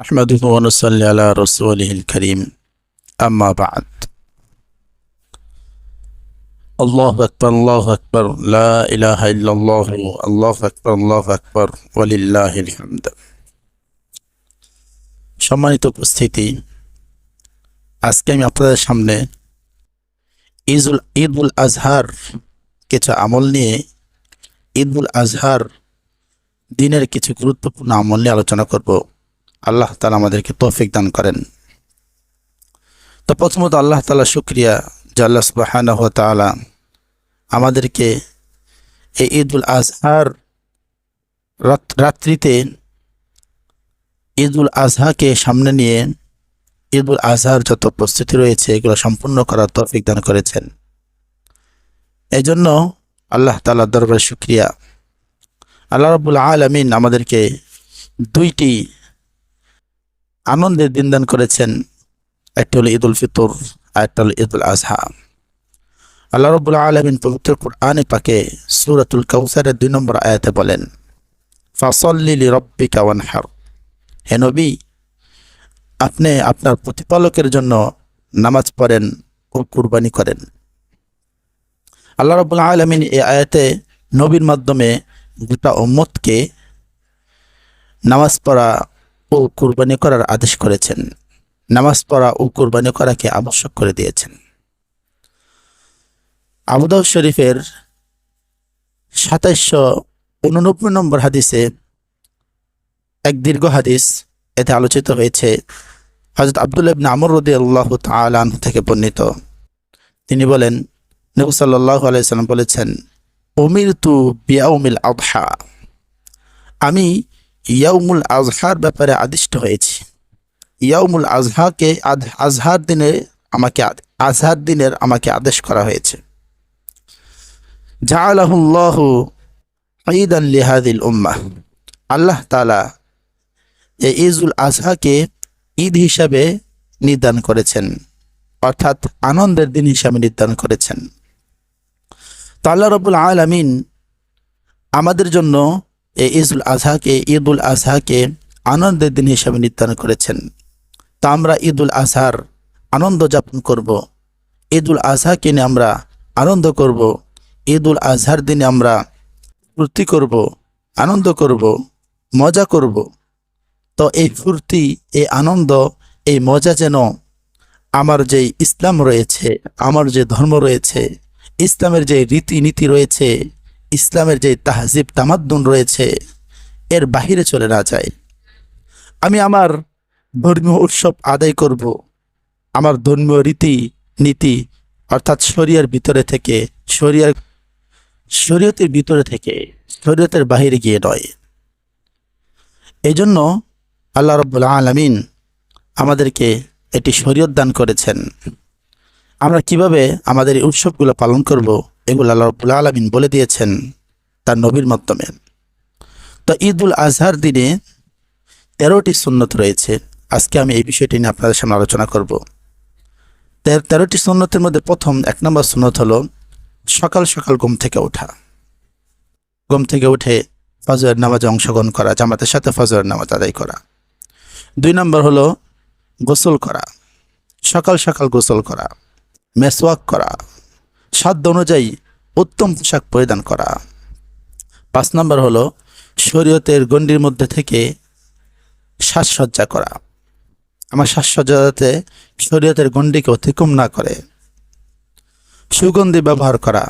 আহমদুহ ওনসল্লি আলা রসুলিল করিম আম্মা বাদ আল্লাহ আকবর আল্লাহ আকবর ইলাহ ইল্লাল্লাহ আল্লাহ আকবর আল্লাহ আকবর ওয়ালিল্লাহিল হামদ সম্মানিত উপস্থিতি, আজকে আমি আপনাদের সামনে ইজুল ঈদুল আজহার কিছু আমল নিয়ে, ঈদুল আজহার দিনের কিছু গুরুত্বপূর্ণ আমল নিয়ে আলোচনা করব। আল্লাহ তালা আমাদেরকে তৌফিক দান করেন। তো প্রথমত আল্লাহ তালা শুক্রিয়া যে আল্লাহ সুবাহান তালা আমাদেরকে এই ঈদুল আজহার রাত- রাত্রিতে ঈদুল আজহাকে সামনে নিয়ে ঈদুল আজহার যত প্রস্তুতি রয়েছে, এগুলো সম্পূর্ণ করার তৌফিক দান করেছেন। এই জন্য আল্লাহ তালার দরবার শুক্রিয়া। আল্লাহ রবুল আলমিন আমাদেরকে দুইটি আনন্দের দিন দান করেছেন। একটি হলো ঈদ উল ফিতর, আর একটা হলো ঈদ উল আজহা আল্লাহ রবুল্লা আলমিন পবিত্র কুরআনে পাকে সুরাতুল কাউসারের দুই নম্বর আয়াতে বলেন ফাসল্লিলি রব্বিকা ওয়ানহার। হে নবী, আপনি আপনার প্রতিপালকের জন্য নামাজ পড়েন ও কুরবানি করেন। আল্লাহ রবুল্লা আলমিন এই আয়াতে নবীর মাধ্যমে গোটা উম্মতকে নামাজ পড়া ও কুরবানি করার আদেশ করেছেন। নামাজ পড়া ও কুরবানি করাকে আবশ্যক করে দিয়েছেন। আবুদাউ শরীফের সাতাইশশো উননব্বই নম্বর হাদিসে এক দীর্ঘ হাদিস এতে আলোচিত হয়েছে হজরত আবদুল্লাহ ইবনে রদি আল্লাহ তালান থেকে বর্ণিত। তিনি বলেন, নবু সাল্লাহ আলাইসাল্লাম বলেছেন অমির তু বিয়াউমিল আবহা আমি ইয়াউমুল আজহার ব্যাপারে আদিষ্ট হয়েছি। ইয়াউমুল আজহাকে আজহার দিনে আমাকে আজহার দিনের আমাকে আদেশ করা হয়েছে। জাআলাহুল্লাহু ঈদান লিহাদিল উম্মাহ আল্লাহ তালা এই ঈদুল আজহাকে ঈদ হিসাবে নির্ধারণ করেছেন। অর্থাৎ আনন্দের দিন হিসাবে নির্ধারণ করেছেন। তো আল্লাহ রবুল আলামিন আমাদের জন্য এই ঈদুল আজহাকে ঈদুল আজহাকে আনন্দের দিন হিসাবে নির্ধারণ করেছেন। তা আমরা ঈদুল আজহার আনন্দ যাপন করব। ঈদুল আজহাকে নিয়ে আমরা আনন্দ করব। ঈদুল আজহার দিনে আমরা ফুর্তি করব, আনন্দ করব, মজা করব। তো এই ফুর্তি, এই আনন্দ, এই মজা যেন আমার যে ইসলাম রয়েছে, আমার যে ধর্ম রয়েছে, ইসলামের যে রীতিনীতি রয়েছে ইসলামের যে তাহজিব, তামাদ্দুন রয়েছে, এর বাহিরে চলে না যায়। আমি আমার ধর্মীয় উৎসব আদায় করব। আমার ধর্মীয় রীতি, নীতি, অর্থাৎ শরিয়ার ভিতরে থেকে শরিয়ার শরীয়তের ভিতরে থেকে, শরীয়তের বাহিরে গিয়ে নয়। এই জন্য আল্লাহ রব্বুল আলমিন আমাদেরকে এটি শরীয়ত দান করেছেন। আমরা কীভাবে আমাদের এই উৎসবগুলো পালন করব? এগুলো আল্লাহ রব্বুল আলমিন বলে দিয়েছেন তার নবীর মাধ্যমে। তো ঈদুল আজহার দিনে তেরোটি সুন্নত রয়েছে। আজকে আমি এই বিষয়টি নিয়ে আপনাদের সামনে আলোচনা করব। তের তেরোটি সুন্নতের মধ্যে প্রথম এক নম্বর সুন্নত হলো সকাল সকাল ঘুম থেকে ওঠা। ঘুম থেকে উঠে ফজরের নামাজে অংশগ্রহণ করা, জামাতের সাথে ফজরের নামাজ আদায় করা। দুই নম্বর হলো গোসল করা। সকাল সকাল গোসল করা, মেসওয়াক করা। সাধ্য অনুযায়ী উত্তম পোশাক পরিধান করা। পাঁচ নম্বর হলো শরীয়তের গণ্ডির মধ্যে থেকে সাজসজ্জা করা। আমার সাজসজ্জা যাতে শরীয়তের গণ্ডিকে অতিক্রম না করে। সুগন্ধি ব্যবহার করা।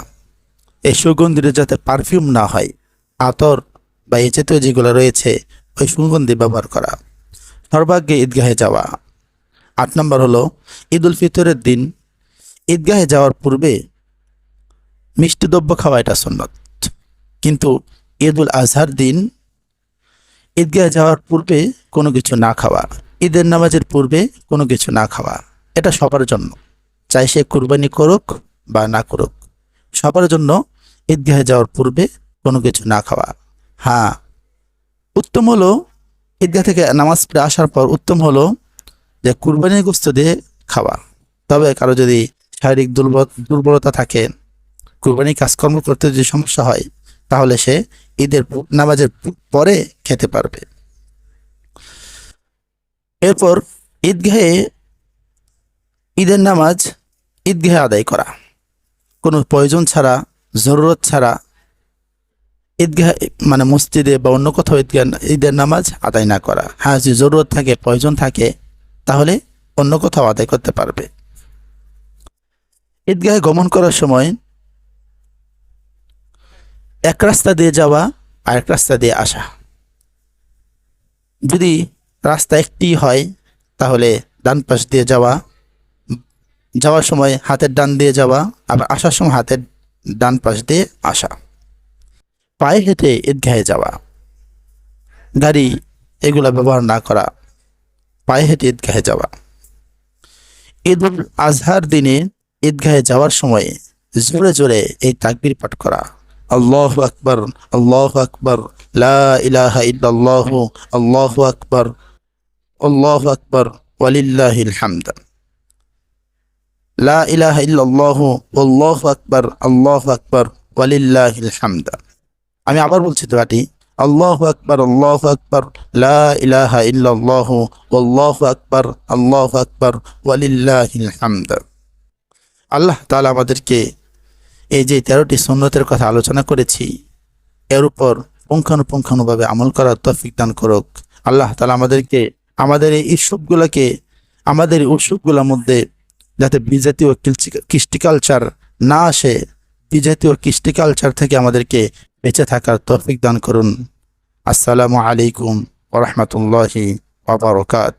এই সুগন্ধির যাতে পারফিউম না হয়, আতর বা এই জাতীয় যেগুলো রয়েছে, ওই সুগন্ধি ব্যবহার করা। সর্বাগ্যে ঈদগাহে যাওয়া। আট নম্বর হলো ঈদ উল ফিতরের দিন। ঈদগাহে যাওয়ার পূর্বে মিষ্টি দ্রব্য খাওয়া এটা সুন্নত। কিন্তু ঈদ উল আজহার দিন ঈদগাহে যাওয়ার পূর্বে কোনো কিছু না খাওয়া, ঈদের নামাজের পূর্বে কোনো কিছু না খাওয়া, এটা সবার জন্য। চাই সে কুরবানি করুক বা না করুক, সবার জন্য ঈদগাহে যাওয়ার পূর্বে কোনো কিছু না খাওয়া। হ্যাঁ উত্তম হলো ঈদগাহ থেকে নামাজ পড়ে আসার পর উত্তম হলো যে কুরবানির গোস্ত দিয়ে খাওয়া। তবে কারও যদি শারীরিক দুর্বল দুর্বলতা থাকে কুরবানি কাজকর্ম করতে যদি সমস্যা হয়, তাহলে সে ঈদের নামাজের পরে খেতে পারবে। এরপর ঈদগাহে ঈদের নামাজ ঈদগাহে আদায় করা। কোনো প্রয়োজন ছাড়া, জরুরত ছাড়া ঈদগাহ মানে মসজিদে বা অন্য কোথাও ঈদগাহ, ঈদের নামাজ আদায় না করা। হ্যাঁ যদি জরুরত থাকে, প্রয়োজন থাকে, তাহলে অন্য কোথাও আদায় করতে পারবে। ঈদগাহে গমন করার সময় এক রাস্তা দিয়ে যাওয়া আর এক রাস্তা দিয়ে আসা। যদি রাস্তা একটি হয়, তাহলে ডান পাশ দিয়ে যাওয়া, যাওয়ার সময় হাতের ডান দিয়ে যাওয়া, আবার আসার সময় হাতের ডান পাশ দিয়ে আসা। পায়ে হেঁটে ঈদগাহে যাওয়া। গাড়ি এগুলা ব্যবহার না করা। পায়ে হেঁটে ঈদগাহে যাওয়া। ঈদ উল আজহার দিনে ঈদগাহে যাওয়ার সময় জোরে জোরে এই তাকবির পাঠ করা। আল্লাহ আকবর আল্লাহ আকবর লা ইলাহা ইল্লাল্লাহ আল্লাহ আকবর আল্লাহ আকবর ওয়ালিল্লাহিল হামদ লা ইলাহা ইল্লাল্লাহ আল্লাহ আকবর আল্লাহ আকবর ওয়ালিল্লাহিল হামদ আমি আবার বলছি দোয়াটি আল্লাহ আকবর আল্লাহ আকবর লা ইলাহা ইল্লাল্লাহ আল্লাহ আকবর আল্লাহ আকবর ওয়ালিল্লাহিল হামদ আল্লাহ তাআলা আমাদেরকে এই যে তেরোটি সুন্নতের কথা আলোচনা করেছি, এর উপর পুঙ্খানুপুঙ্খানুভাবে আমল করার তৌফিক দান করুক। আল্লাহ তালা আমাদেরকে, আমাদের এই উৎসবগুলোকে আমাদের উৎসবগুলোর মধ্যে যাতে বিজাতীয় কৃষ্টি কালচার না আসে, বিজাতীয় কৃষ্টি কালচার থেকে আমাদেরকে বেঁচে থাকার তৌফিক দান করুন। আসসালামু আলাইকুম ওরহমতুল্লাহি ওবরকাত